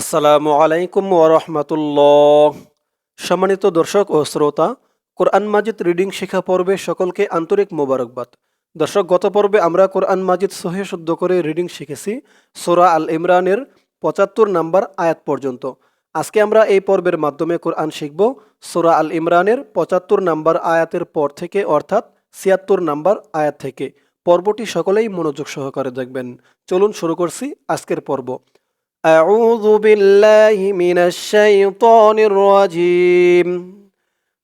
আসসালামু আলাইকুম ওরহমতুল্লাহ সম্মানিত দর্শক ও শ্রোতা, কোরআন মাজিদ রিডিং শিখা পর্বে সকলকে আন্তরিক মোবারকবাদ। দর্শক, গত পর্বে আমরা কোরআন মাজিদ সহে শুদ্ধ করে রিডিং শিখেছি, সোরা আল ইমরানের পঁচাত্তর নাম্বার আয়াত পর্যন্ত। আজকে আমরা এই পর্বের মাধ্যমে কোরআন শিখব সোরা আল ইমরানের পঁচাত্তর নাম্বার আয়াতের পর থেকে, অর্থাৎ ছিয়াত্তর নাম্বার আয়াত থেকে। পর্বটি সকলেই মনোযোগ সহকারে দেখবেন। চলুন শুরু করছি আজকের পর্ব। أعوذ بالله من الشيطان الرجيم.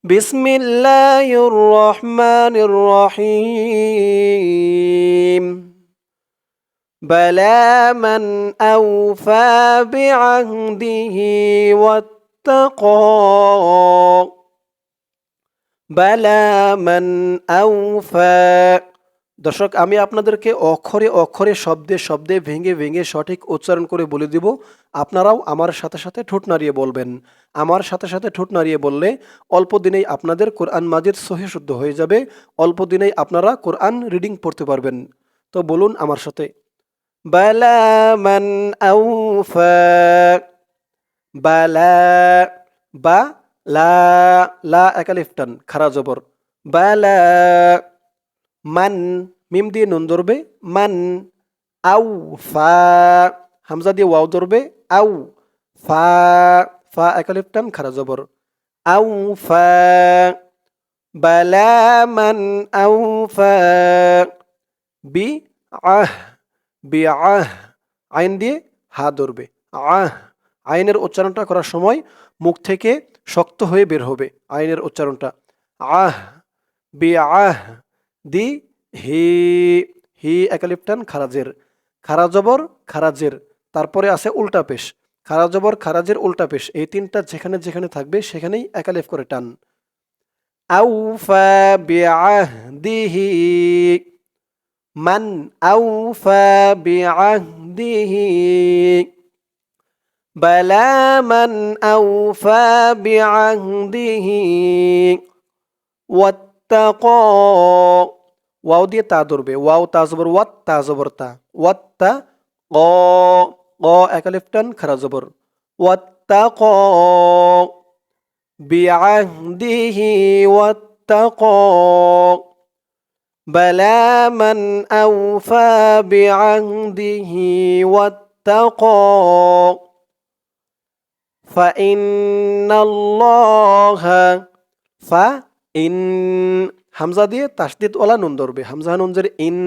بسم الله الرحمن الرحيم. بلى من أوفى بعهده واتقى. بلى من أوفى দর্শক, আমি আপনাদেরকে অক্ষরে অক্ষরে, শব্দে শব্দে, ভেঙে ভেঙে সঠিক উচ্চারণ করে বলে দিব। আপনারাও আমার সাথে সাথে ঠোঁট নাড়িয়ে বলবেন। আমার সাথে সাথে ঠোঁট নাড়িয়ে বললে অল্প দিনেই আপনাদের কোরআন মাজিদ সহি শুদ্ধ হয়ে যাবে। অল্প দিনেই আপনারা কোরআন রিডিং পড়তে পারবেন। তো বলুন আমার সাথে। মান বা, লা লা খারা জবর। বালা মান মিম দিয়ে নুন ধরবে, মান আউ ফা, হামজা দিয়ে ওয়াও ধরবে, আউ ফা ফা একালিপটান খারা জবর। আউ ফা, বালা মান আউ ফা, বি আহ বি আহ, আইন দিয়ে হা ধরবে। আহ, আইনের উচ্চারণটা করার সময় মুখ থেকে শক্ত হয়ে বের হবে আইনের উচ্চারণটা। আহ, বি আহ, দি হি হি একালিপটান, খারাজের। খারাজবর, খারাজের। তারপরে আছে উল্টা পেশ। খারাজবর, খারাজের, উল্টা পেশ। এই তিনটা যেখানে যেখানে থাকবে, সেখানেই একালিফ করে টান। আউফা মান বিআহদিহি। মান বিআহদিহি। ওয়াও দিয়ে তা ধরবে ওয়াও তা জবর ওয়াত তা জবর তা ওয়াত তা ক ক একালিফটান খারা জবর ওয়াত্তাকা বিআহদিহি ওয়াত্তাকা بلى من أوفى بعهده واتقى فإن الله فإن হামজা দিয়ে তাসদিদ ওলা নুন ধরবে। হামজা নুনজের ইন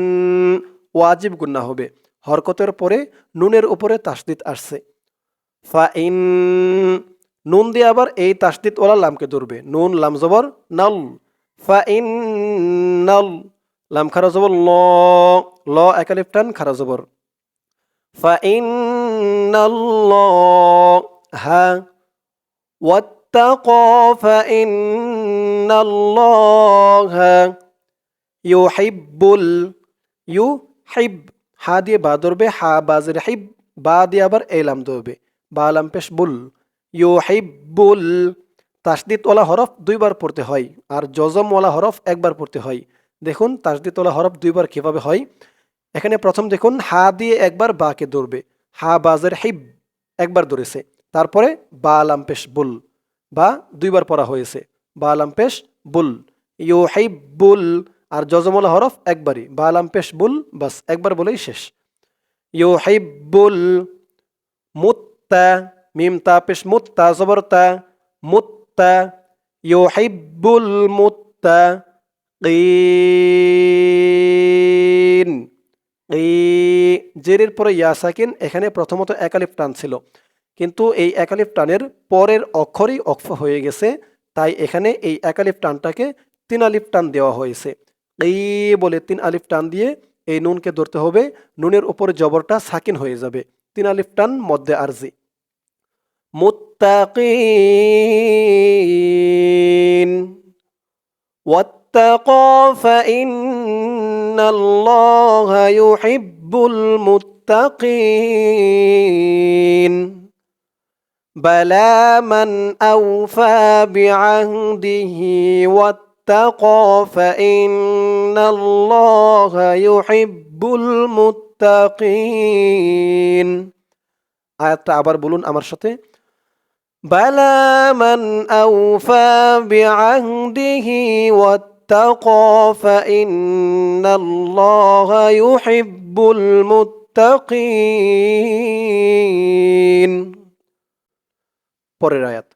ওয়াজিব গুন্না হবে। হরকতের পরে নুনের উপরে তাসদিদ আসছে। ফা ইন নুন দিয়ে আবার এই তাসদিদ ওলা লামকে ধরবে। নুন, লাম জবর, নল। ফা ইন নল, লাম খারা জবর, ল। ল একালিফটান খারা জবর। ফা ইন হা واتقى فإن الله يحب ال يحب হা দিয়ে বা ধরবে হা বাজের হিব বা দিয়ে আবার এলাম ধরবে বা লাম পেশ বুল ইউহিব্বুল তাসদিদওয়ালা হরফ দুইবার পড়তে হয় আর জজমওয়ালা হরফ একবার পড়তে হয় দেখুন তাসদিদওয়ালা হরফ দুইবার কিভাবে হয় এখানে প্রথম দেখুন হা দিয়ে একবার বাকে ধরবে হা বাজের হিব একবার ধরেছে তারপরে বা লাম পেশ বুল বা দুইবার পড়া হয়েছে। বা আলাম পেশ বুল। ইউ বুল আর জজমলা হরফ একবারই। বা আলাম পেশ বুল, বাস, একবার বলেই শেষ। ইউ বুল মুত্তা। মিম তা পেশ মুত্তা জবরতা মুত্তা। ইউ বুল মুত্তা জেরের পরে ইয়াসাকিন এখানে প্রথমত একালিফ টান ছিল। কিন্তু এই একালিফ টানের পরের অক্ষরই অক্ষ হয়ে গেছে তাই এখানে এই একালিফ টানটাকে তিন আলিফ টান দেওয়া হয়েছে এই বলে তিন আলিফ টান দিয়ে এই নুনকে ধরতে হবে নুনের উপরে জবরটা সাকিন হয়ে যাবে তিন আলিফ টান মধ্যে আরজি মুত্তাকিন واتقى فإن الله يحب المتقين بلى من أوفى بعهده واتقى فإن الله يحب المتقين আয়াতটা আবার বলুন আমার সাথে বালা মান আউফা বিআহদিহি ওয়াত্তাকা ফাইন্নাল্লাহা ইউহিব্বুল মুত্তাকিন পরের আয়াত।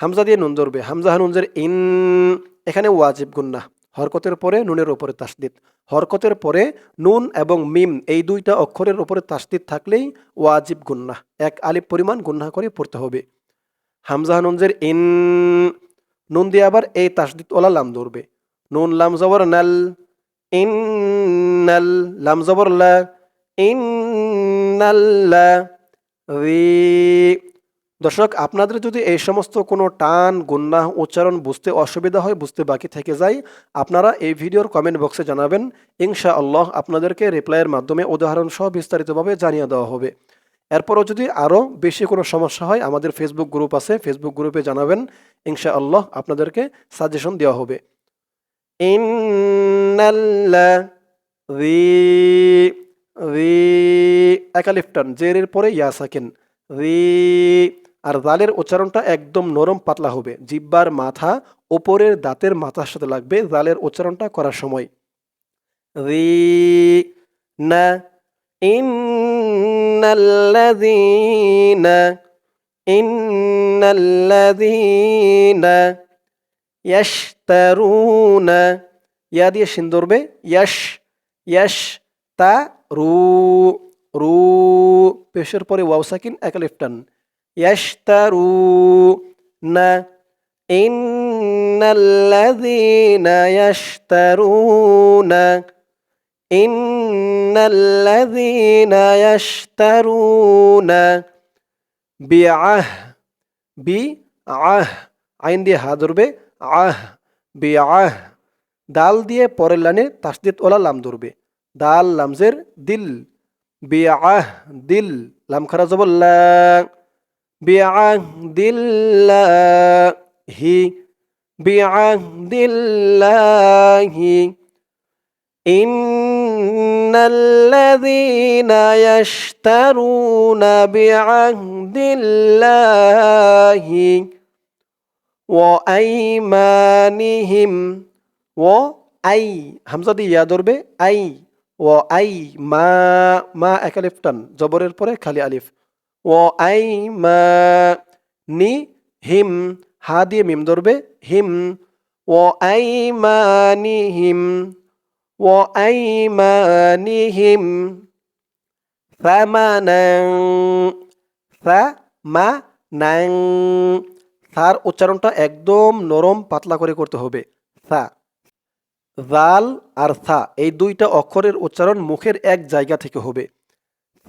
হামজা দিয়ে নুন ধরবে। হামজা নুনজের ইন, এখানে ওয়াজিব গুন্না। হরকতের পরে নুনের ওপরে তাসদিদ। হরকতের পরে নুন এবং মিম, এই দুইটা অক্ষরের ওপরে তাসদিদ থাকলেই ওয়াজিব গুন্না। এক আলিফ পরিমাণ গুন্না করে পড়তে হবে। হামজা নুনজের ইন, নুন দিয়ে আবার এই তাসদিদ ওলা লাম ধরবে। নুন লাম জবর নাল, ইন্নাল, লাম জবর লা রি দর্শক, আপনাদের যদি এই সমস্ত কোনো টান গুন্না উচ্চারণ বুঝতে অসুবিধা হয়, বুঝতে বাকি থেকে যায়, আপনারা এই ভিডিওর কমেন্ট বক্সে জানাবেন। ইনশা আল্লাহ আপনাদেরকে রিপ্লাইয়ের মাধ্যমে উদাহরণ সহ বিস্তারিতভাবে জানিয়ে দেওয়া হবে। এরপরও যদি আরও বেশি কোনো সমস্যা হয়, আমাদের ফেসবুক গ্রুপ আছে ফেসবুক গ্রুপে জানাবেন। ইনশা আল্লাহ আপনাদেরকে সাজেশন দেওয়া হবে। ইন্নাল্লা রি একালিফটান জেরের পরে ইয়া সাকিন রি, আর জালের উচ্চারণটা একদম নরম পাতলা হবে। জিব্বার মাথা ওপরের দাঁতের মাথার সাথে লাগবে জালের উচ্চারণটা করার সময়। রি, না, ইন্নাল্লাযীনা ইন্নাল্লাযীনা ইয়াশতারুনা। ইয়া দিয়ে শিন ধরবে, ইয়াশ ইয়াশ, তা রু রু, পেশের পরে ওয়াও সাকিন, এক লিফটান ইয়াশতারু না, ইন্নাল্লাযীনা ইয়াশতারুনা ইন্নাল্লাযীনা ইয়াশতারুনা বিআহ বি আহ আইন দিয়ে হা ধরবে, আহ বি আহ দাল দিয়ে পরের লাইনে তাসদিদ ওলা লাম ধরবে। দাল লামজের দিল বিআহ দিল লাম খারা জবল্লা بعهد الله بعهد الله إن الذين يشترون بعهد الله وأيمانهم وأي হামজা দিয়ে ইয়া ধরবে আই ও আই মা মা একালিফটান জবরের পরে খালি আলিফ। ও আই মা, নি, হিম, হা দিয়ে মিম ধরবে, হিম। ও I money him. O I মানি হিম। ফামানাং ফামানাং সার উচ্চারণটা একদম নরম, পাতলা করে করতে হবে। সা জাল আর সা এই দুইটা অক্ষরের উচ্চারণ মুখের এক জায়গা থেকে হবে।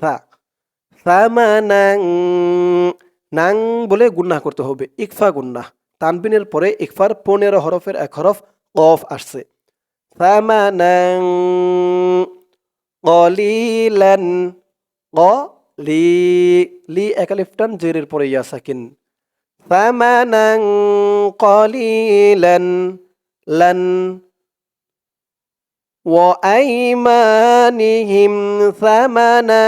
সা সামানাং নাং বলে গুন্না করতে হবে। ইকফা গুন্না। তানবিনের পরে ইকফার পনেরো হরফের এক হরফ কফ আসছে। কলিলান লি লি একালিফটান জেরের পরে ইয়া সাকিন। সামানাং وأيمانهم ثمنا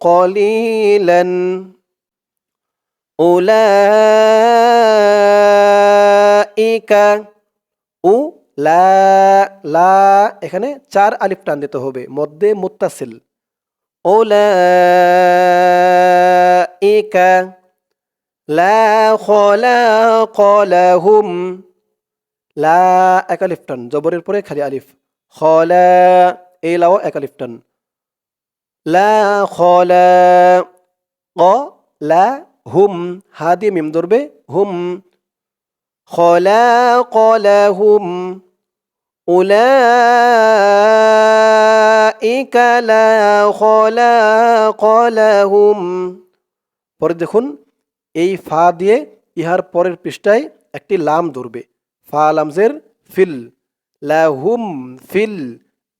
قليلا أولئك উ লা লা এখানে চার আলিফ টান দিতে হবে মধ্যে মুত্তাসিল ওলাইকা লা খলাকা লাহুম লা এক আলিফ জবরের পরে খালি আলিফ। খলা এই লাও এক আলিফ লা খলা ক লা, হুম, হা দিয়ে মিম ধরবে, হুম। খলা কলাহুম উলাইকা লা খলাকা লাহুম পরে দেখুন, এই ফা দিয়ে ইহার পরের পৃষ্ঠায় একটি লাম ধরবে। ফা লামজের ফিল লাহুম ফিল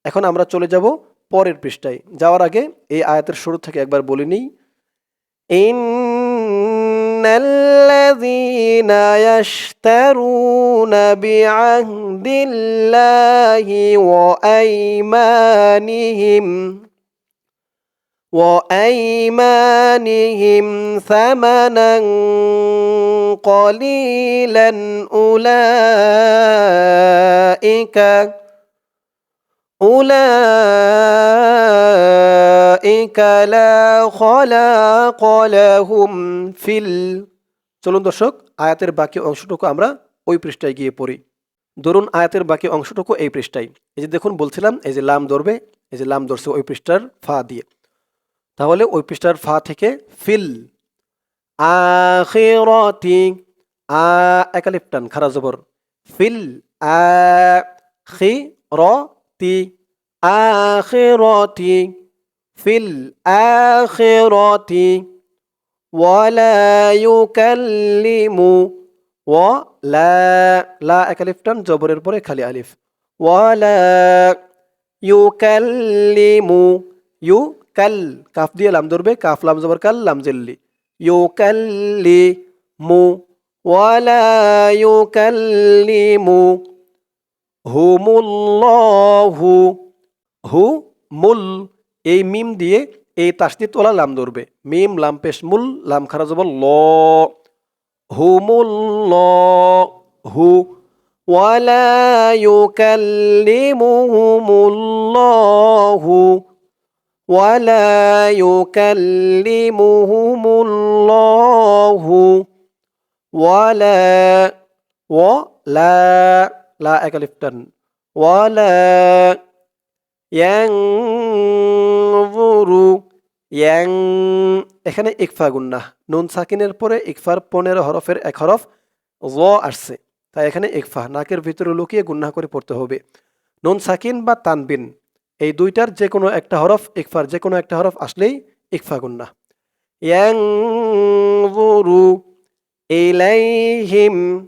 এখন আমরা চলে যাব পরের পৃষ্ঠায় যাওয়ার আগে এই আয়াতের শুরু থেকে একবার বলে নিই ইন الذين يشترون بعهد الله وأيمانهم وأيمانهم ثمنا قليلا أولئك أولئك لا خلاق لهم في ال চলুন দর্শক আয়াতের বাকি অংশটুকু আমরা ওই পৃষ্ঠায় গিয়ে পড়ি ধরুন আয়াতের বাকি অংশটুকু এই পৃষ্ঠায় এই যে দেখুন বলছিলাম এই যে লাম ধরবে এই যে লাম ধরছে ওই পৃষ্ঠার ফা দিয়ে তাহলে ওই পৃষ্ঠার ফা থেকে ফিল আখিরতি আ একালিপ টান খারা জবর ফিল আখিরতি আখিরতি ফিল আখিরতি ولا يكلم ولا لا একালিফ টান জবরের পরে খালি আলিফ ولا يكلم ইউ কাল, কাফ দিয়ে লাম ধরবে, কাফ লাম জবর কাল, লাম জেল্লি। ইউ কাল্লি মু, ওয়ালা ইউ কাল্লি মু হুমুল্লাহু হু মুল এই মিম দিয়ে এই তাসদিদ ওলা লাম ধরবে। মিম, লাম পেশ, মুল, লাম খারা জবর ল। হুমুল্ল হু ওয়ালা ইউকাল্লিমুহুমুল্লাহু ولا يكلمهم الله ولا ولا لا أكلفتن ولا ينظر ين এখানে ইকফা গুন্না নুন সাকিনের পরে ইকফার পনেরো হরফের এক হরফ জ আসছে তাই এখানে ইকফা নাকের ভিতরে লুকিয়ে গুন্না করে পড়তে হবে নুন সাকিন বা তানবিন এই দুইটার যে কোনো একটা হরফ ইকফার যে কোনো একটা হরফ আসলেই ইকফা গুন্না ইয়াংজুরু ইলাইহিম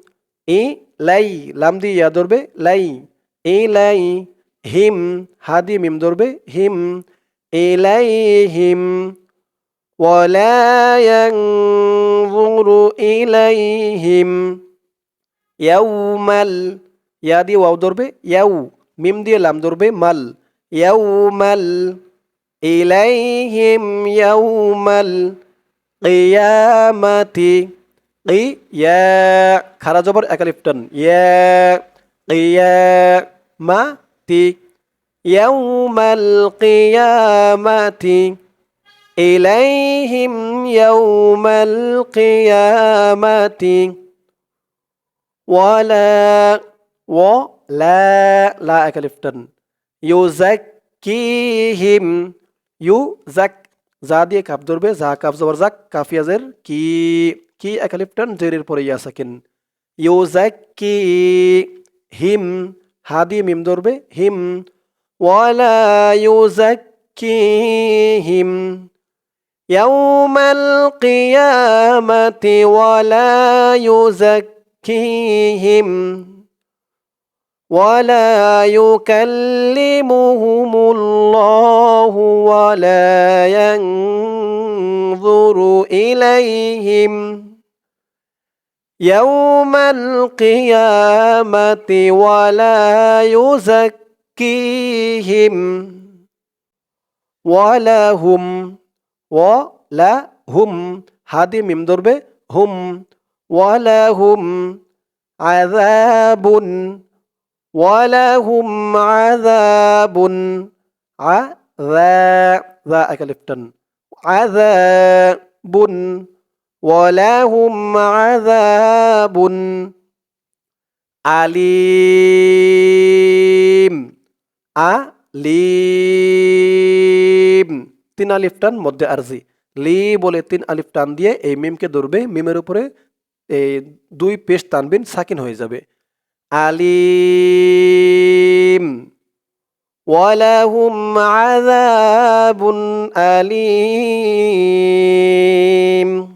ই লাই লাম দিয়ে ইয়া ধরবে লাই ইলাই হিম হা দিয়ে মিম ধরবে হিম ইলাইহিম ولا ينظر إليهم يوم ال ইয়া দিয়ে ওয়াও ধরবে ইয়াউ মিম দিয়ে লাম ধরবে মাল يوم ال إليهم يوم القيامة. قيا خرج جبر أكاليفتن يا. قيامة. يوم القيامة. إليهم يوم القيامة. ولا ولا لا أكاليفتن ইউজাক্কিহিম ইউ জাক যা দিয়ে কাপ ধরবে যা কাপ জবর জাক কাফিয়াজের কি কি একালিপটান জেরের পরে ইয়া সাকিন ইউজাক্কি হিম হা দিয়ে মিম ধরবে হিম ওয়ালা ইউজাক্কিহিম يوم القيامة ولا يزكيهم ولا يكلمهم الله ولا ينظر إليهم. يوم القيامة ولا يزكيهم ولهم ولهم. هذه ميم ضربة هم ولهم عذاب ওয়ালাহুম আযাবুন আযা একালিফটান আযাবুন ওয়ালাহুম আযাবুন আলিম আলিম তিন আলিফ টান মধ্যে আরজি। লি বলে তিন আলিফ টান দিয়ে এই মিমকে ধরবে, মিমের উপরে এই দুই পেশ তানবিন সাকিন হয়ে যাবে। আলিম। ওয়ালাহুম আযাবুন আলিম।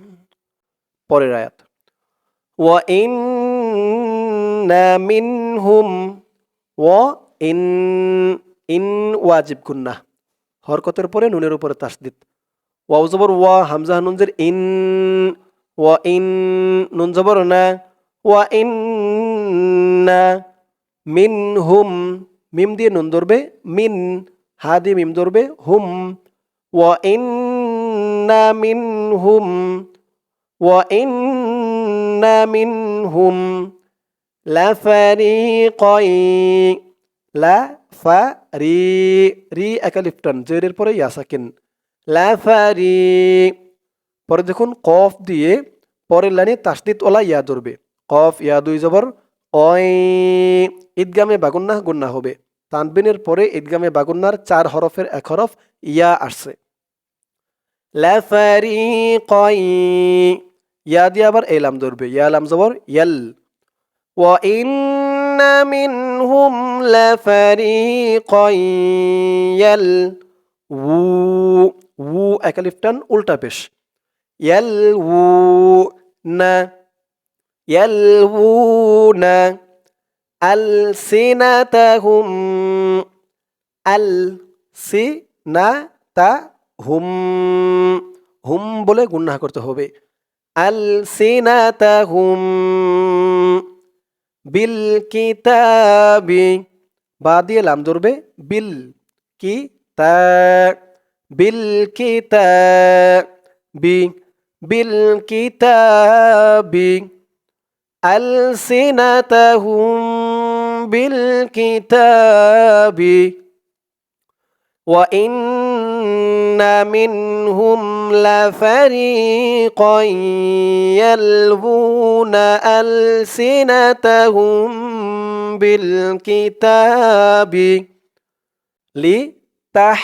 পরের আয়াত। ওয়া ইন্না মিনহুম ওয়া ইন ইন ওয়াজিব গুন্না হরকতের পরে নুনের উপরে তাসদিদ। ওয়াও জবর ওয়া, হামজা নুনজের ইন, ওয়া ইন, নুন জবর না। ওয়া ইন না মিন হুম মিম দিয়ে নুন ধরবে, মিন, হা দিয়ে মিম ধরবে, হুম। ওয়া ইন না মিন হুম ওয়া ইন না মিন হুম লাফারিকাই লা ফা রি রি একালিফটান জেরের পরে ইয়াসাকিন লাফারি পরে দেখুন কফ দিয়ে পরের লাইনে তাসদিদ ওলা ইয়া ধরবে। কফ ইয়া দুই জবর অয় ঈদগামে বাগুন্না গুন্না হবে তানবিনের পরে ঈদগামে বাগুন্নার চার হরফের এক হরফ ইয়া আসছে লাফারিকাই ইয়া দিয়ে আবার এলাম ধরবে ইয়া লাম জবর ইয়াল وإن منهم لفريقا يل وو وو একালিফটান উল্টা পেশ يلوون يلوون ألسنتهم ألسنتهم হুম বলে গুন্না করতে হবে ألسنتهم বিল কিতাবি বা দিয়ে লাম ধরবে বিল কি তা বিল কিতাবি বিল কিতাবি ألسنتهم بالكتاب وإن منهم لفريقا يلوون ألسنتهم بالكتاب لتح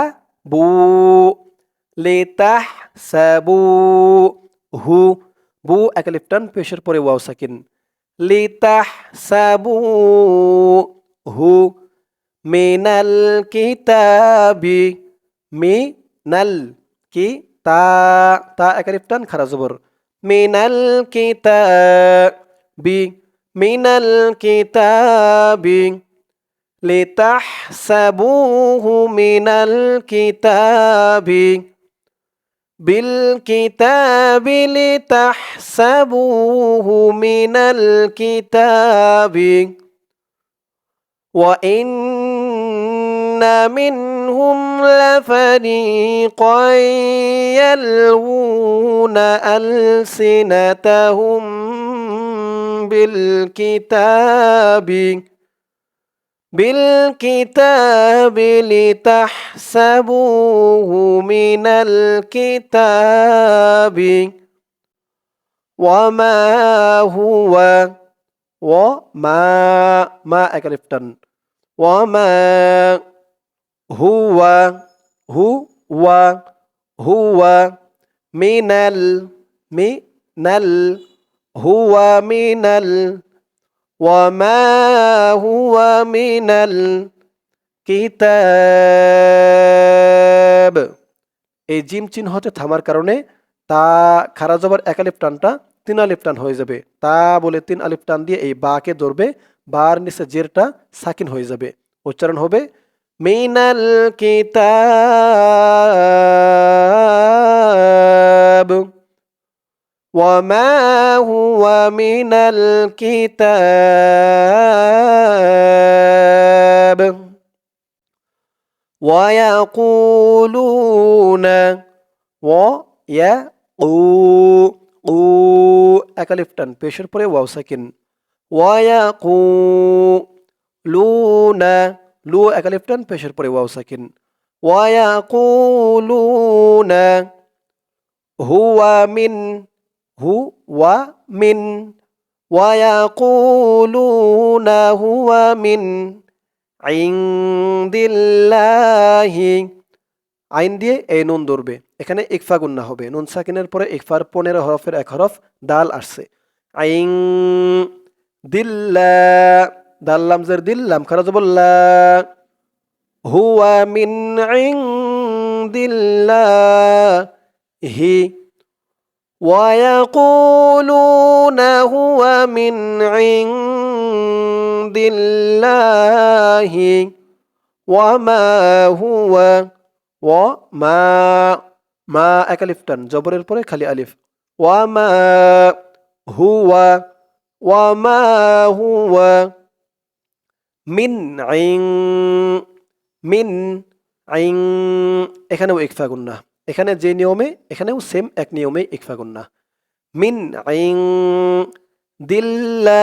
لتحسبوا لتحسبوا هو বু একালিফটান পেশের পরে ওয়াও সাকিন। লিতাহসাবু হু মিনাল কিতাবি মিনাল কি তা তা একালিফটান খারা জবর। মিনাল কিতাবি মিনাল কিতাবি লিতাহসাবুহু মিনাল কিতাবি بالكتاب لتحسبوه من الكتاب. وإن منهم لفريقا يلوون ألسنتهم بالكتاب. بالكتاب لتحسبوه من الكتاب. وما هو وما ما أكلفتن وما هو هو هو من ال من ال هو من ال وما هو من الكتاب এই জিম চিহ্নতে থামার কারণে তা খারা জবর এক আলিফ টানটা তিন আলিফ টান হয়ে যাবে তা বলে তিন আলিফ টান দিয়ে এই বাকে ধরবে বার নিচে জেরটা সাকিন হয়ে যাবে উচ্চারণ হবে মিনাল কিতাব وما هو من الكتاب ويقولون ويقو أكلف تن بيشر بري واو ساكن ويقولون لو أكلف تن بيشر بري واو ساكن ويقولون هو من هو من ويقولون هو من عند الله আইন দিয়ে এই নুন ধরবে এখানে ইকফা গুন্না হবে নুন সাকিনের পরে ইকফার পনেরো হরফের এক হরফ দাল আসছে আইং দিল্লা দাল্লাম জের দিল্লাম খারাজ বললা হুয়া মিন আইং দিল্লা হি ويقولون هو من عند الله وما هو وما মা এক আলিফ টান জবরের পরে খালি আলিফ ওয়ামা হুয়া ওয়ামা হুয়া মিন আইং মিন আইং এখানেও ইকফা গুন্না এখানে যে নিয়মে, এখানেও সেম এক নিয়মে ইকফা গুন্না। মিন আইং দিল্লা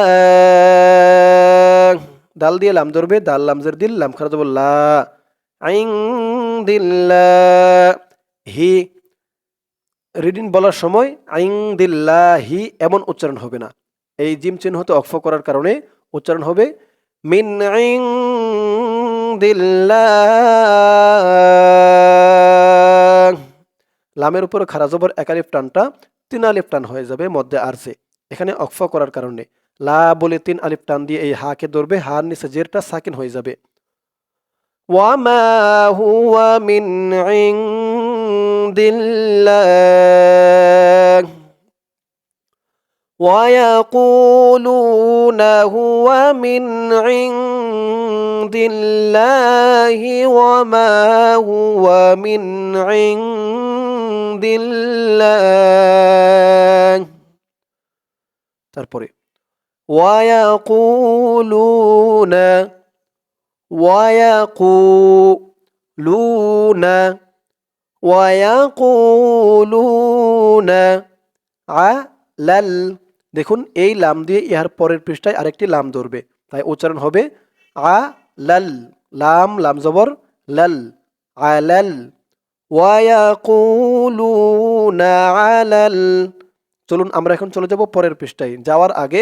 দাল দিয়ে লাম ধরবে, দাল লামজের দিল, লাম খারা দেবো লা আইং দিল্লা হি। রিডিং বলার সময় আইং দিল্লা হি এমন উচ্চারণ হবে না। এই জিম চিহ্নতে অক্ষ করার কারণে উচ্চারণ হবে মিন আইং দিল্লাহ লামের উপর খারা জবর একালিফ টানটা তিন আলিফ টান হয়ে যাবে মধ্যে আরছে এখানে অক্ফ করার কারণে লা বলে তিন আলিফ টান দিয়ে এই হাকে ধরবে হার নিচে জেরটা সাকিন হয়ে যাবে ওয়ামা হুয়া মিন ইনদিল্লাহ ويقولون هو من عند الله وما هو من عند الله তারপরে ويقولون ويقولون ويقولون على দেখুন এই লাম দিয়ে ইহার পরের পৃষ্ঠায় আরেকটি লাম ধরবে তাই উচ্চারণ হবে আ লাল লাম লাম জবর লাল আলাল ওয়ায়াকুলুনা চলুন, আমরা এখন চলে যাব পরের পৃষ্ঠায়। যাওয়ার আগে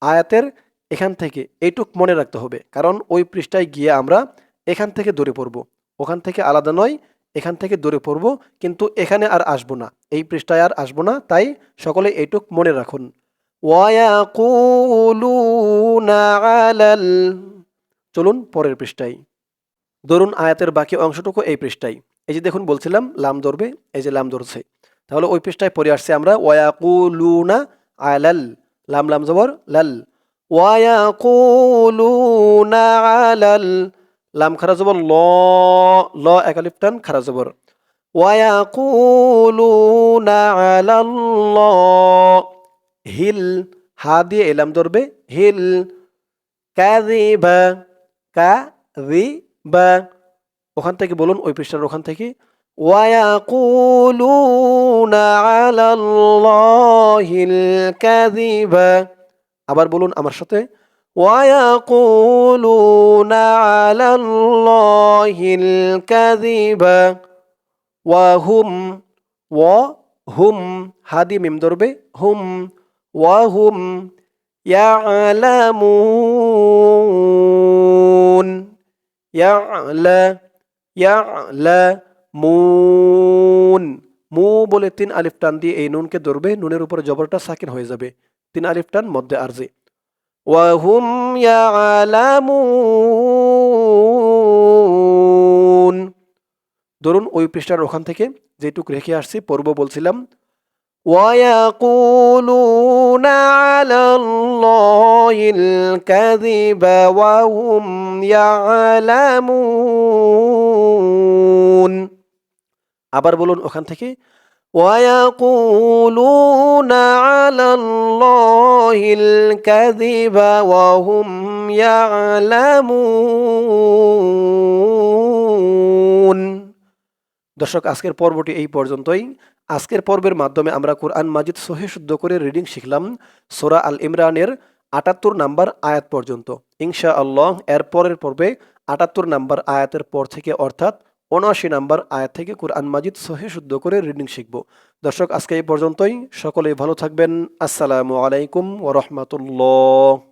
আয়াতের এখান থেকে এইটুক মনে রাখতে হবে। কারণ ওই পৃষ্ঠায় গিয়ে আমরা এখান থেকে দূরে পড়ব। ওখান থেকে আলাদা নয়, এখান থেকে দূরে পড়ব। কিন্তু এখানে আর আসব না। এই পৃষ্ঠায় আর আসব না। তাই সকলে এইটুক মনে রাখুন। চলুন পরের পৃষ্ঠায়। ধরুন আয়াতের বাকি অংশটুকু এই পৃষ্ঠায়। এই যে দেখুন বলছিলাম, লাম ধরবে, এই যে লাম ধরছে। তাহলে ওই পৃষ্ঠায় পড়ে আসছে আমরা ওয়াকুলুনা আলাল, লাম লাম জবর, লাল। ওয়াকুলুনা আলাল, লাম খারা জবর, ল ল একালিফ টান খারা জবর। ওয়াকুলুনা আলাল্লাহ হিল, হা দিয়ে এলাম ধরবে, হিল। কাযিবা কাযিবা। ওখান থেকে বলুন ওই পৃষ্ঠার ওখান থেকে ওয়ায়াকুলুনা আলাল্লাহিল কাযিবা আবার বলুন আমার সাথে ওয়ায়াকুলুনা আলাল্লাহিল কাযিবা ওয়াহুম ওয়া হুম হাদি মিম ধরবে হুম وهم يعلمون يعلى মুন মু বলে তিন আলিফ টান দিয়ে এই নুনকে ধরবে, নুনের উপর জবরটা সাকিন হয়ে যাবে। তিন আলিফ টান মধ্যে আরজি। ওয়াহুম ধরুন ওই পৃষ্ঠার ওখান থেকে যেটুক রেখে আসছি পর্ব বলছিলাম ويقولون على الله الكذب وهم يعلمون আবার বলুন ওখান থেকে ويقولون على الله الكذب وهم يعلمون দর্শক, আজকের পর্বটি এই পর্যন্তই। আজকের পর্বের মাধ্যমে আমরা কোরআন মাজিদ সহে শুদ্ধ করে রিডিং শিখলাম সোরা আল ইমরানের আটাত্তর নাম্বার আয়াত পর্যন্ত। ইনশা আল্লাহ এর পরের পর্বে আটাত্তর নাম্বার আয়াতের পর থেকে অর্থাৎ উনআশি নাম্বার আয়াত থেকে কোরআন মাজিদ সহে শুদ্ধ করে রিডিং শিখব। দর্শক, আজকে এই পর্যন্তই। সকলেই ভালো থাকবেন। আসসালামু আলাইকুম ওরহমতুল্লাহ